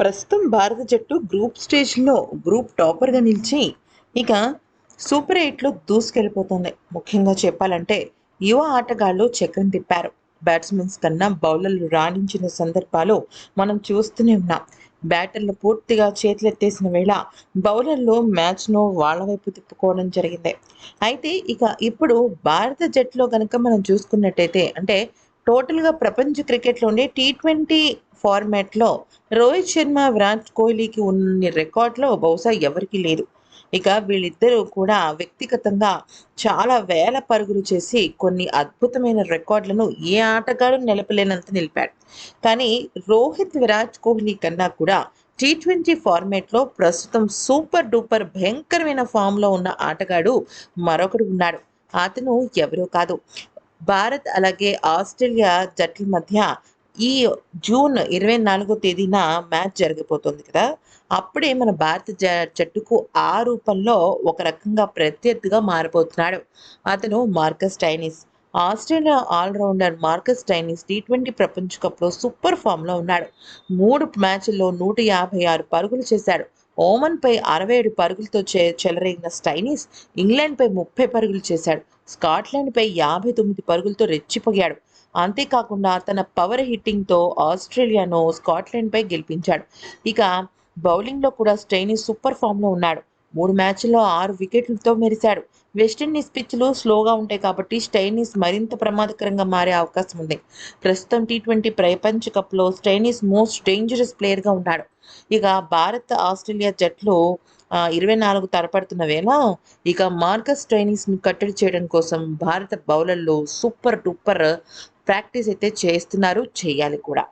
ప్రస్తుతం భారత జట్టు గ్రూప్ స్టేజ్లో గ్రూప్ టాపర్గా నిలిచి ఇక సూపర్ ఎయిట్లో దూసుకెళ్ళిపోతుంది. ముఖ్యంగా చెప్పాలంటే యువ ఆటగాళ్ళు చక్రం తిప్పారు. బ్యాట్స్మెన్స్ కన్నా బౌలర్లు రాణించిన సందర్భాలు మనం చూస్తూనే ఉన్నాం. బ్యాటర్లు పూర్తిగా చేతులెత్తేసిన వేళ బౌలర్లు మ్యాచ్ను వాళ్ళ వైపు తిప్పుకోవడం జరిగింది. అయితే ఇక ఇప్పుడు భారత జట్టులో కనుక మనం చూసుకున్నట్టయితే అంటే టోటల్గా ప్రపంచ క్రికెట్లోనే టీ ట్వంటీ ఫార్మాట్లో రోహిత్ శర్మ విరాట్ కోహ్లీకి ఉన్న రికార్డులో బహుశా ఎవరికీ లేదు. ఇక వీళ్ళిద్దరూ కూడా వ్యక్తిగతంగా చాలా వేల పరుగులు చేసి కొన్ని అద్భుతమైన రికార్డులను ఏ ఆటగాడు నిలపలేనంత నిలిపాడు. కానీ రోహిత్ విరాట్ కోహ్లీ కన్నా కూడా టీ ట్వంటీ ఫార్మేట్లో ప్రస్తుతం సూపర్ డూపర్ భయంకరమైన ఫామ్లో ఉన్న ఆటగాడు మరొకడు ఉన్నాడు. అతను ఎవరో కాదు. భారత్ అలాగే ఆస్ట్రేలియా జట్ల మధ్య ఈ జూన్ ఇరవై నాలుగో తేదీన మ్యాచ్ జరిగిపోతుంది కదా. అప్పుడే మన భారత జ- జట్టుకు ఆ రూపంలో ఒక రకంగా ప్రత్యర్థిగా మారిపోతున్నాడు. అతను Marcus Stoinis. Australia allrounder Marcus Stoinis T twenty ప్రపంచ కప్లో సూపర్ ఫామ్లో ఉన్నాడు. మూడు మ్యాచ్ల్లో నూట యాభై ఆరు పరుగులు చేశాడు. ఓమన్పై అరవై ఏడు పరుగులతో చే చెలరేగిన ఇంగ్లాండ్ ఇంగ్లాండ్పై ముప్పై పరుగులు చేశాడు. స్కాట్లాండ్పై యాభై తొమ్మిది పరుగులతో రెచ్చిపోయాడు. అంతేకాకుండా తన పవర్ హిట్టింగ్తో ఆస్ట్రేలియాను స్కాట్లాండ్పై గెలిపించాడు. ఇక బౌలింగ్లో కూడా స్టైనీస్ సూపర్ ఫామ్లో ఉన్నాడు. మూడు మ్యాచ్ల్లో ఆరు వికెట్లతో మెరిశాడు. వెస్టిండీస్ పిచ్లు స్లోగా ఉంటాయి కాబట్టి స్టైనీస్ మరింత ప్రమాదకరంగా మారే అవకాశం ఉంది. ప్రస్తుతం టీ ట్వంటీ ప్రపంచ కప్లో స్టైనీస్ మోస్ట్ డేంజరస్ ప్లేయర్గా ఉన్నాడు. ఇక భారత్ ఆస్ట్రేలియా జట్లు ఇరవై నాలుగు తరపడుతున్న వేళ ఇక మార్కస్ స్టైనిస్ను కట్టడి చేయడం కోసం భారత బౌలర్లు సూపర్ డూపర్ ప్రాక్టీస్ అయితే చేస్తున్నారు చేయాలి కూడా.